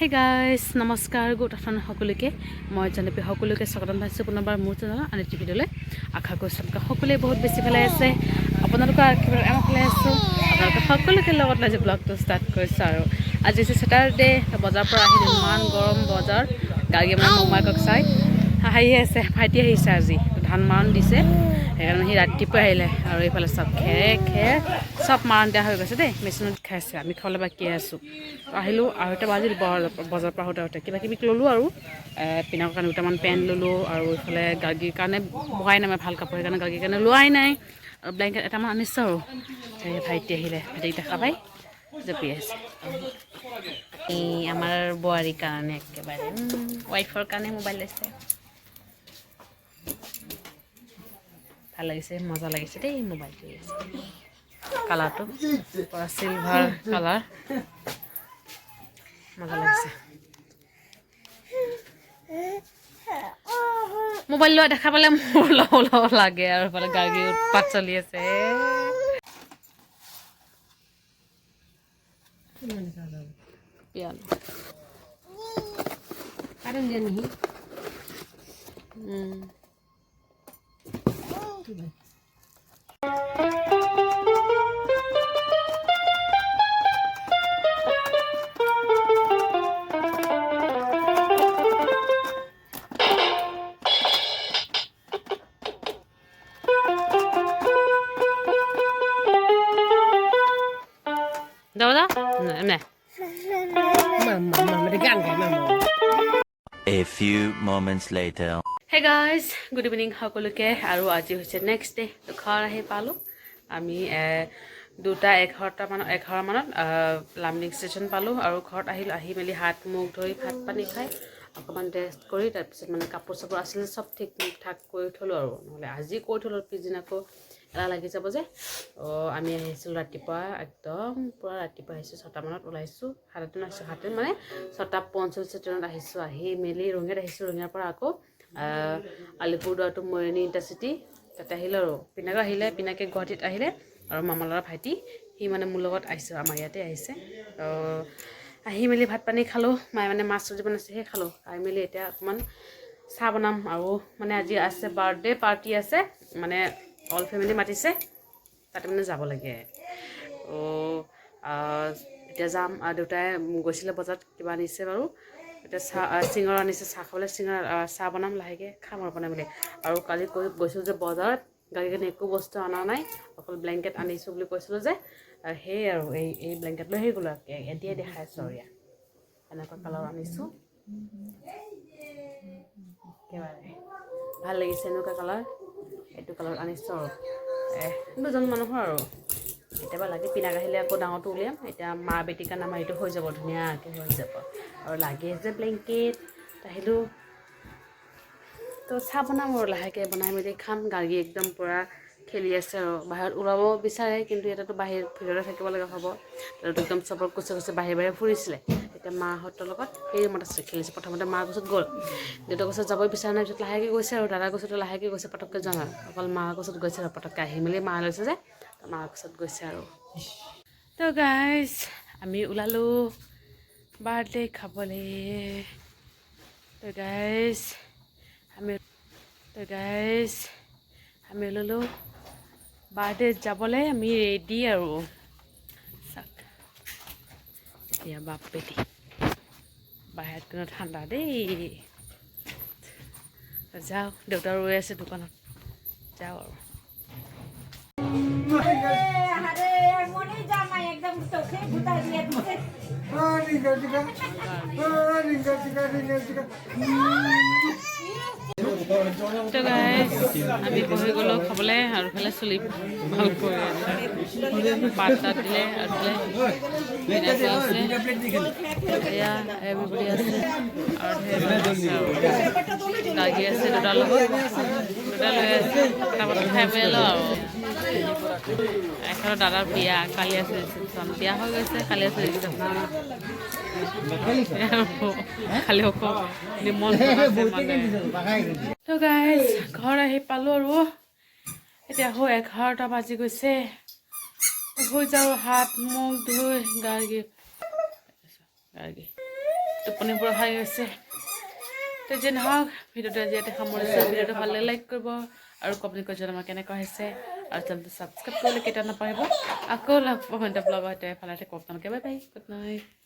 হে guys নমস্কাৰ good afternoon সকলোকে। মই জানপি সকলোকে স্বাগতম পাইছোঁ পুনৰবাৰ মোৰ চেনেলত আনি টি ভিডিঅ'লৈ আশা কৰিছোঁ আপোনালোকে সকলোৱে বহুত বেছি ভালে আছে। আপোনালোকৰ আশীৰ্বাদ আমাৰ ভালে আছোঁ। আপোনালোকে সকলোকে লগত লৈ আজি ব্লগটো ষ্টাৰ্ট কৰিছোঁ আৰু। আজি হৈছে ছেটাৰডে বজাৰৰ পৰা আহিলোঁ। ইমান গৰম বজাৰ। গাড়ী মানে মোমায়েকক চাই। হাঁহি আছে, ভাইটি আহিছে আজি। ধান মাৰণ দিছে। সেইকাৰণে সি ৰাতিপুৱাই আহিলে আৰু এইফালে চব খেৰে খেৰ চব মাৰণ দিয়া হৈ গৈছে দেই। মেচিনত খাইছে আমি খাবলৈ বাকী আছোঁ। আহিলোঁ আঢ়ৈটা বাজিল বজাৰৰ পৰা আহোঁতে আহোঁতে। কিবা কিবি ল'লোঁ আৰু। পিনাৰ কাৰণে দুটামান পেণ্ট ল'লোঁ আৰু এইফালে গাৰ্গীৰ কাৰণে বগাই নাই ভালো কাপোৰ সেইকাৰণে গাৰ্গীৰ কাৰণে লোৱাই নাই। আৰু ব্লেংকেট এটামান আনিছোঁ আৰু। ভাইটি আহিলে ভাইটিক দেখা পাই জপি আছে আমাৰ বোৱাৰীৰ কাৰণে একেবাৰে। ৱাইফৰ কাৰণে মোবাইল লৈছে। ভালো লাগিছে মজা লাগিছে দেই মোবাইলটো কালাৰটো পৰা চিলভাৰ কালাৰ মজা লাগিছে। মোবাইল লোৱা দেখা পালে মোৰ ল'ব ল'ব লাগে আৰু এইফালে গাড়ী উৎপাত চলি আছে। পিয়ানো কারণ জানি উম। দাও দাও নে mamma mamma det ganska mamma A few moments later. Hey guys good evening সকলোকে। আৰু আজি হৈছে নেক্সট ডে ঘৰ আহি পালোঁ। আমি দুটা এঘাৰটা মানত, এঘাৰ লামডিং ষ্টেচন পালোঁ আৰু ঘৰত আহিলোঁ। আহি মেলি হাত, মুখ ধুই ভাত পানী খাই অকণমান ৰেষ্ট কৰি তাৰপিছত মানে কাপোৰ চাপোৰ আছিলে, চব ঠিক ঠাক কৰি থ'লোঁ আৰু। নহ'লে আজি কৈ থ'লোঁ পিছদিনা আকৌ এলাহ লাগি যাব যে। অঁ আমি আহিছিলোঁ ৰাতিপুৱা একদম পূৰা ৰাতিপুৱা আহিছোঁ ছটামানত ওলাইছোঁ। সাতটা আহিছোঁ সাতদিন মানে ছটা পঞ্চল্লিছ ট্ৰেইনত আহিছোঁ আহি মেলি ৰঙিয়াত আহিছোঁ ৰঙিয়াৰ পৰা আকৌ আহ, আলিপুৰদুৱাৰ টু মৰিয়নি ইণ্টাৰচিটি তাতে আহিলোঁ আৰু। পিনাকো আহিলে পিনাকে গুৱাহাটীত আহিলে আৰু মামা ল'ৰা ভাইটি সি মানে মোৰ লগত আহিছোঁ আমাৰ ইয়াতে আহিছে। আহি মেলি ভাত পানী খালোঁ মায়ে মানে মাছ চব্জি বনাইছে সেই খালোঁ। খাই মেলি এতিয়া অকণমান চাহ বনাম আৰু মানে আজি আছে বাৰ্থডে পাৰ্টি আছে মানে অল ফেমিলি মাতিছে তাতে মানে যাব লাগে। এতিয়া যাম। দেউতাই গৈছিলে বজাৰত কিবা আনিছে বাৰু। এতিয়া চাহ চিঙৰা আনিছে চাহ খাবলৈ চিঙৰা চাহ বনাম লাহেকৈ খাম আৰু বনাই মেলি। আৰু কালি কৈ গৈছোঁ যে বজাৰত গাড়ী কাৰণে একো বস্তু অনা নাই অকল ব্লেংকেট আনিছোঁ বুলি কৈছিলোঁ যে সেই আৰু এই এই ব্লেংকেট লৈ গ'লো এতিয়াই দেখাইছোঁ আৰু ইয়াত। এনেকুৱা কালাৰ আনিছোঁ। একেবাৰে। ভাল লাগিছে এনেকুৱা কালাৰ। এইটো কালাৰ আনিছোঁ আৰু। দুজন মানুহৰ আৰু। কেতিয়াবা লাগে, পিনাক আহিলে আকৌ ডাঙৰটো উলিয়াম। এতিয়া মা বেটীৰ কাৰণে আমাৰ এইটো হৈ যাব, ধুনীয়াকৈ হৈ যাব। আৰু লাগে যে ব্লেংকেট আহিলোঁ তো চাহ বনাম আৰু লাহেকৈ, বনাই মেলি খাম। গাড়ী একদম পূৰা খেলি আছে আৰু। বাহিৰত ওলাব বিচাৰে, কিন্তু ইয়াতেতো বাহিৰ ভিতৰতে থাকিব লগা হ'ব। একদম চবৰ কুচে কুচে বাহিৰে বাহিৰে ফুৰিছিলে। এতিয়া মাহঁতৰ লগত সেই আছে খেলিছে। প্ৰথমতে মাৰ গছত গ'ল। দেউতাৰ গছত যাবই বিচৰা নাই পিছত লাহেকৈ গৈছে আৰু দাদাৰ গছতো লাহেকৈ গৈছে পটককৈ যোৱা নাই। অকল মাৰ গছত গৈছে আৰু পটককৈ আহি মেলি মা লৈছে যে মাৰ গছত গৈছে আৰু। তো গাইজ আমি ওলালোঁ বাৰ্থডে খাবলৈ। তো গাইজ আমি তো গাইজ আমি ওলালোঁ বাৰ্থডে যাবলৈ আমি ৰেডি আৰু। এতিয়া বাপ পেটি বাহিৰত ঠাণ্ডা দেই যাওঁ দেউতা ৰৈ আছে দোকানত যাওঁ আৰু চোখে ভুতা দিয়ে দিছে আমি বহি গ'লোঁ খাবলৈ আৰু ইফালে চুলি ভালকৈ পাত তাত দিলে আৰু এয়া এভৰিবডি আছে। আৰু ধেৰ মানুহ আছে আছে লগত। দুটা লৈ আছে। তাৰপৰা খাই লওঁ আৰু। এখনৰ দাদাৰ বিয়া, কালি আছে বিয়া হৈ গৈছে, কালি আছে ৰিচিপশ্যন। খালি আছে মানে। তো গাইজ ঘৰ আহি পালোঁ আৰু। এতিয়া হৈ এঘাৰটা বাজি গৈছে। শুই যাওঁ হাত মুখ ধুই গাৰ্গী। গাৰ্গী টোপনি পূৰা ভালো হৈছে। তো যে নহওক ভিডিঅ'টো আজি ইয়াতে সামৰিছোঁ। ভিডিঅ'টো ভালো লাইক কৰিব আৰু কমেণ্ট কৰি জনাব কেনেকুৱা হৈছে। আৰু চেনেলটো ছাবস্ক্ৰাইব কৰিবলৈ কেতিয়া নাপাহৰিব। আকৌ লগ পাম এটা ব্লগৰ সৈতে ভালে আপোনালোকে বাই বাই গুড নাইট